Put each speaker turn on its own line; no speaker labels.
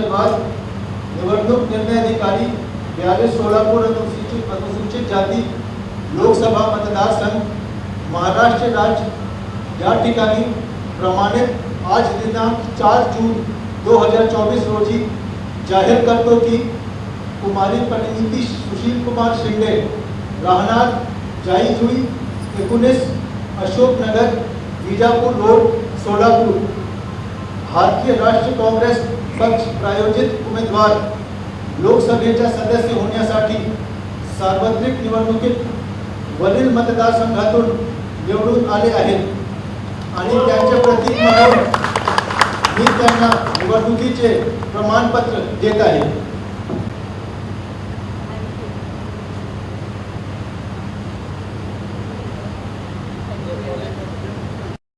के बाद निवडणूक निर्णय अधिकारी बयालीस सोलापुर अनुसूचित अनुसूचित जाति लोकसभा मतदार संघ, महाराष्ट्र राज्य या ठिकाणी प्रमाणित आज दिनांक चार जून 2024 रोजी जाहीर करतो की कुमारी प्रतिनिधि सुशील कुमार शिंदे राहणार जाईजुई अशोक नगर बीजापुर रोड भारतीय राष्ट्रीय काँग्रेस पक्ष प्रायोजित उमेदवार लोकसभेच्या सदस्य होण्यासाठी सार्वत्रिक निवडणुकीत वरील मतदारसंघातून निवडून आले आहेत. आणि त्यांचे प्रतीक म्हणून मी त्यांना निवडणुकीचे प्रमाणपत्र देत आहे.